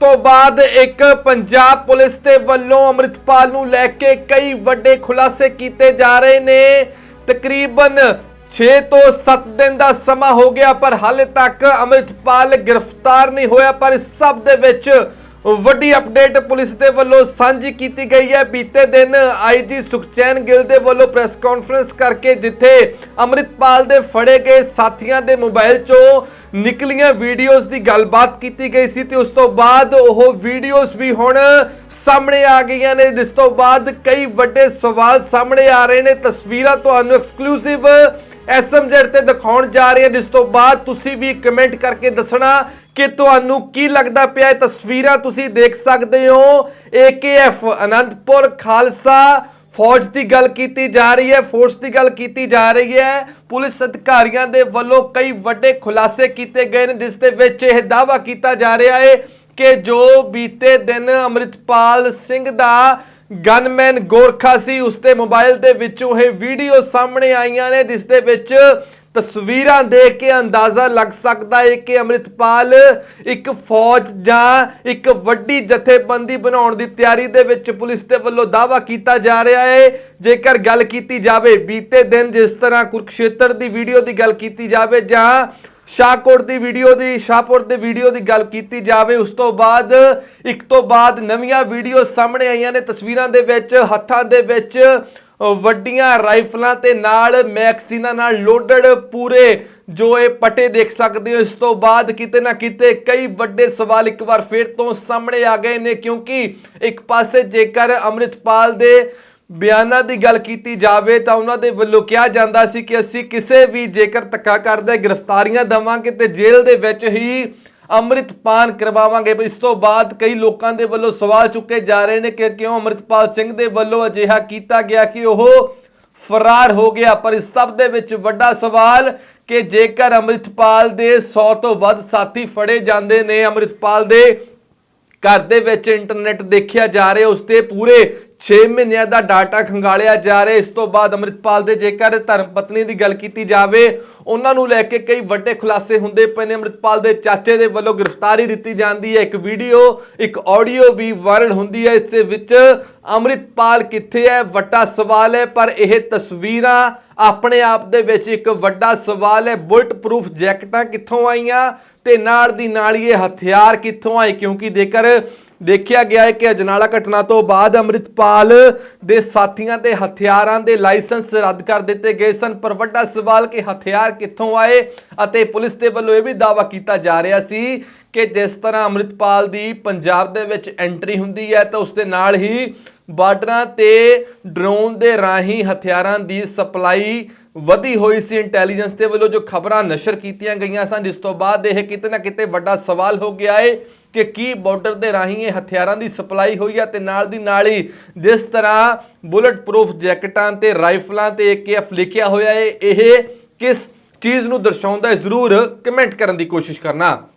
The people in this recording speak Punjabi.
ਤੋਂ ਬਾਅਦ ਇੱਕ ਪੰਜਾਬ ਪੁਲਿਸ ਦੇ ਵੱਲੋਂ ਅੰਮ੍ਰਿਤਪਾਲ ਨੂੰ ਲੈ ਕੇ ਕਈ ਵੱਡੇ ਖੁਲਾਸੇ ਕੀਤੇ ਜਾ ਰਹੇ ਨੇ। ਤਕਰੀਬਨ 6 ਤੋਂ 7 ਦਿਨ ਦਾ ਸਮਾਂ ਹੋ ਗਿਆ, ਪਰ ਹਾਲੇ ਤੱਕ ਅੰਮ੍ਰਿਤਪਾਲ ਗ੍ਰਿਫਤਾਰ ਨਹੀਂ ਹੋਇਆ, ਪਰ ਇਸ ਸਭ ਦੇ ਵਿੱਚ ਵੱਡੀ ਅਪਡੇਟ ਪੁਲਿਸ ਦੇ ਵੱਲੋਂ ਸਾਂਝੀ ਕੀਤੀ ਗਈ ਹੈ। ਬੀਤੇ ਦਿਨ ਆਈਜੀ ਸੁਖਚੈਨ ਗਿੱਲ ਦੇ ਵੱਲੋਂ ਪ੍ਰੈਸ ਕਾਨਫਰੰਸ ਕਰਕੇ ਜਿੱਥੇ ਅੰਮ੍ਰਿਤਪਾਲ ਦੇ ਫੜੇ ਗਏ ਸਾਥੀਆਂ ਦੇ ਮੋਬਾਈਲ 'ਚੋਂ ਨਿਕਲੀਆਂ ਵੀਡੀਓਜ਼ ਦੀ ਗੱਲਬਾਤ ਕੀਤੀ ਗਈ ਸੀ ਤੇ ਉਸ ਤੋਂ ਬਾਅਦ ਉਹ ਵੀਡੀਓਜ਼ ਵੀ ਹੁਣ ਸਾਹਮਣੇ ਆ ਗਈਆਂ ਨੇ, ਜਿਸ ਤੋਂ ਬਾਅਦ ਕਈ ਵੱਡੇ ਸਵਾਲ ਸਾਹਮਣੇ ਆ ਰਹੇ ਨੇ। ਤਸਵੀਰਾਂ ਤੁਹਾਨੂੰ ਐਕਸਕਲੂਸਿਵ ਐਸਐਮਜੈਡ ਤੇ ਦਿਖਾਉਣ ਜਾ ਰਹੇ ਹਾਂ, ਜਿਸ ਤੋਂ ਬਾਅਦ ਤੁਸੀਂ ਵੀ ਕਮੈਂਟ ਕਰਕੇ ਦੱਸਣਾ ਕਿ ਤੁਹਾਨੂੰ ਕੀ ਲੱਗਦਾ ਪਿਆ ਇਹ ਤਸਵੀਰਾਂ ਤੁਸੀਂ ਦੇਖ ਸਕਦੇ ਹੋ। ਏਕੇਐਫ ਅਨੰਦਪੁਰ, ਖਾਲਸਾ। ਫੌਜ ਦੀ ਗੱਲ ਕੀਤੀ ਜਾ ਰਹੀ ਹੈ। ਫੋਰਸ ਦੀ ਗੱਲ ਕੀਤੀ ਜਾ ਰਹੀ ਹੈ। ਪੁਲਿਸ ਅਧਿਕਾਰੀਆਂ ਦੇ ਵੱਲੋਂ ਕਈ ਵੱਡੇ ਖੁਲਾਸੇ ਕੀਤੇ ਗਏ ਨੇ, ਜਿਸ ਦੇ ਵਿੱਚ ਇਹ ਦਾਅਵਾ ਕੀਤਾ ਜਾ ਰਿਹਾ ਹੈ ਕਿ ਜੋ ਬੀਤੇ ਦਿਨ ਅੰਮ੍ਰਿਤਪਾਲ ਸਿੰਘ ਦਾ ਗਨਮੈਨ ਗੋਰਖਾ ਸੀ, ਉਸ ਦੇ ਮੋਬਾਈਲ ਦੇ ਵਿੱਚੋਂ ਇਹ ਵੀਡੀਓ ਸਾਹਮਣੇ ਆਈਆਂ ਨੇ, ਜਿਸ ਦੇ ਵਿੱਚ ਤਸਵੀਰਾਂ ਦੇਖ ਕੇ ਅੰਦਾਜ਼ਾ ਲੱਗ ਸਕਦਾ ਹੈ ਕਿ ਅੰਮ੍ਰਿਤਪਾਲ ਇੱਕ ਫੌਜ ਜਾਂ ਇੱਕ ਵੱਡੀ ਜਥੇਬੰਦੀ ਬਣਾਉਣ ਦੀ ਤਿਆਰੀ ਦੇ ਵਿੱਚ ਪੁਲਿਸ ਦੇ ਵੱਲੋਂ ਦਾਅਵਾ ਕੀਤਾ ਜਾ ਰਿਹਾ ਹੈ ਜੇਕਰ ਗੱਲ ਕੀਤੀ ਜਾਵੇ, ਬੀਤੇ ਦਿਨ ਜਿਸ ਤਰ੍ਹਾਂ ਕੁਰਕਸ਼ੇਤਰ ਦੀ ਵੀਡੀਓ ਦੀ ਗੱਲ ਕੀਤੀ ਜਾਵੇ ਜਾਂ ਸ਼ਾਹਕੋਟ ਦੀ ਵੀਡੀਓ ਦੀ, ਸ਼ਾਹਪੁਰ ਦੀ ਵੀਡੀਓ ਦੀ ਗੱਲ ਕੀਤੀ ਜਾਵੇ, ਉਸ ਤੋਂ ਬਾਅਦ, ਇੱਕ ਤੋਂ ਬਾਅਦ ਨਵੀਆਂ ਵੀਡੀਓ ਸਾਹਮਣੇ ਆਈਆਂ ਨੇ ਤਸਵੀਰਾਂ ਦੇ ਵਿੱਚ, ਹੱਥਾਂ ਦੇ ਵਿੱਚ। ਵੱਡੀਆਂ ਰਾਈਫਲਾਂ ਤੇ ਨਾਲ ਮੈਗਜ਼ੀਨਾਂ ਨਾਲ ਲੋਡਡ ਪੂਰੇ ਜੋ ਇਹ ਪਟੇ ਦੇਖ ਸਕਦੇ ਹੋ। ਇਸ ਤੋਂ ਬਾਅਦ ਕਿਤੇ ਨਾ ਕਿਤੇ ਕਈ ਵੱਡੇ ਸਵਾਲ ਇੱਕ ਵਾਰ ਫਿਰ ਤੋਂ ਸਾਹਮਣੇ ਆ ਗਏ ਨੇ, ਕਿਉਂਕਿ ਇੱਕ ਪਾਸੇ ਜੇਕਰ ਅੰਮ੍ਰਿਤਪਾਲ ਦੇ ਬਿਆਨਾਂ ਦੀ ਗੱਲ ਕੀਤੀ ਜਾਵੇ ਤਾਂ ਉਹਨਾਂ ਦੇ ਵੱਲੋਂ ਕਿਹਾ ਜਾਂਦਾ ਸੀ ਕਿ ਅਸੀਂ ਕਿਸੇ ਵੀ ਜੇਕਰ ਧੱਕਾ ਕਰਦੇ, ਗ੍ਰਿਫਤਾਰੀਆਂ ਦਵਾਂਗੇ ਤੇ ਜੇਲ੍ਹ ਦੇ ਵਿੱਚ ਹੀ ਅੰਮ੍ਰਿਤਪਾਨ ਕਰਵਾਵਾਂਗੇ। ਇਸ ਤੋਂ ਬਾਅਦ ਕਈ ਲੋਕਾਂ ਦੇ ਵੱਲੋਂ ਸਵਾਲ ਚੁੱਕੇ ਜਾ ਰਹੇ ਨੇ ਕਿ ਕਿਉਂ ਅੰਮ੍ਰਿਤਪਾਲ ਸਿੰਘ ਦੇ ਵੱਲੋਂ ਅਜਿਹਾ ਕੀਤਾ ਗਿਆ ਕਿ ਉਹ ਫਰਾਰ ਹੋ ਗਿਆ। ਪਰ ਇਸ ਸਭ ਦੇ ਵਿੱਚ ਵੱਡਾ ਸਵਾਲ ਕਿ ਜੇਕਰ ਅੰਮ੍ਰਿਤਪਾਲ ਦੇ 100 ਤੋਂ ਵੱਧ ਸਾਥੀ ਫੜੇ ਜਾਂਦੇ ਨੇ, ਅੰਮ੍ਰਿਤਪਾਲ ਦੇ ਘਰ ਦੇ ਵਿੱਚ ਇੰਟਰਨੈਟ ਦੇਖਿਆ ਜਾ ਰਿਹਾ, ਉਸ ਤੇ ਪੂਰੇ 6 ਮਹੀਨਿਆਂ ਦਾ ਡਾਟਾ ਖੰਗਾਲਿਆ ਜਾ ਰਿਹਾ ਇਸ ਤੋਂ ਬਾਅਦ ਅੰਮ੍ਰਿਤਪਾਲ ਦੇ ਜੇਕਰ ਧਰਮ ਪਤਨੀ ਦੀ ਗੱਲ ਕੀਤੀ ਜਾਵੇ, ਉਹਨਾਂ ਨੂੰ ਲੈ ਕੇ ਕਈ ਵੱਡੇ ਖੁਲਾਸੇ ਹੁੰਦੇ ਪਏ ਨੇ। ਅੰਮ੍ਰਿਤਪਾਲ ਦੇ ਚਾਚੇ ਦੇ ਵੱਲੋਂ ਗ੍ਰਿਫਤਾਰੀ ਦਿੱਤੀ ਜਾਂਦੀ ਹੈ। ਇੱਕ ਵੀਡੀਓ, ਇੱਕ ਆਡੀਓ ਵੀ ਵਾਇਰਲ ਹੁੰਦੀ ਹੈ। ਇਸ ਦੇ ਵਿੱਚ ਅੰਮ੍ਰਿਤਪਾਲ ਕਿੱਥੇ ਹੈ? ਵੱਡਾ ਸਵਾਲ ਹੈ, ਪਰ ਇਹ ਤਸਵੀਰਾਂ ਆਪਣੇ ਆਪ ਦੇ ਵਿੱਚ ਇੱਕ ਵੱਡਾ ਸਵਾਲ ਹੈ। ਬੁਲਟ ਪ੍ਰੂਫ ਜੈਕਟਾਂ ਕਿੱਥੋਂ ਆਈਆਂ ਤੇ ਨਾਲ ਦੀ ਨਾਲ ਇਹ ਹਥਿਆਰ ਕਿੱਥੋਂ ਆਏ? ਕਿਉਂਕਿ ਜੇਕਰ ਦੇਖਿਆ ਗਿਆ ਹੈ ਕਿ ਅਜਨਾਲਾ ਘਟਨਾ ਤੋਂ ਬਾਅਦ ਅੰਮ੍ਰਿਤਪਾਲ ਦੇ ਸਾਥੀਆਂ ਦੇ ਹਥਿਆਰਾਂ ਦੇ ਲਾਇਸੈਂਸ ਰੱਦ ਕਰ ਦਿੱਤੇ ਗਏ ਸਨ। ਪਰ ਵੱਡਾ ਸਵਾਲ ਕਿ ਹਥਿਆਰ ਕਿੱਥੋਂ ਆਏ ਅਤੇ ਪੁਲਿਸ ਦੇ ਵੱਲੋਂ ਇਹ ਵੀ ਦਾਅਵਾ ਕੀਤਾ ਜਾ ਰਿਹਾ ਸੀ ਕਿ ਜਿਸ ਤਰ੍ਹਾਂ ਅੰਮ੍ਰਿਤਪਾਲ ਦੀ ਪੰਜਾਬ ਦੇ ਵਿੱਚ ਐਂਟਰੀ ਹੁੰਦੀ ਹੈ ਤਾਂ ਉਸ ਦੇ ਨਾਲ ਹੀ ਬਾਰਡਰਾਂ ਤੇ ਡਰੋਨ ਦੇ ਰਾਹੀਂ ਹਥਿਆਰਾਂ ਦੀ ਸਪਲਾਈ ਵਧੀ ਹੋਈ ਸੀ ਇੰਟੈਲੀਜੈਂਸ ਦੇ ਵੱਲੋਂ ਜੋ ਖਬਰਾਂ ਨਸ਼ਰ ਕੀਤੀਆਂ ਗਈਆਂ ਸਨ, ਜਿਸ ਤੋਂ ਬਾਅਦ ਇਹ ਕਿਤੇ ਨਾ ਕਿਤੇ ਵੱਡਾ ਸਵਾਲ ਹੋ ਗਿਆ ਏ ਕਿ ਕੀ ਬਾਰਡਰ ਦੇ ਰਾਹੀਂ ਇਹ ਹਥਿਆਰਾਂ ਦੀ ਸਪਲਾਈ ਹੋਈ ਹੈ ਤੇ ਨਾਲ ਦੀ ਨਾਲ ਹੀ ਜਿਸ ਤਰ੍ਹਾਂ ਬੁਲਟ ਪ੍ਰੂਫ ਜੈਕਟਾਂ ਤੇ ਰਾਈਫਲਾਂ ਤੇ ਏਕੇਐਫ ਲਿਖਿਆ ਹੋਇਆ ਹੈ ਇਹ ਕਿਸ ਚੀਜ਼ ਨੂੰ ਦਰਸਾਉਂਦਾ ਹੈ? ਜ਼ਰੂਰ ਕਮੈਂਟ ਕਰਨ ਦੀ ਕੋਸ਼ਿਸ਼ ਕਰਨਾ।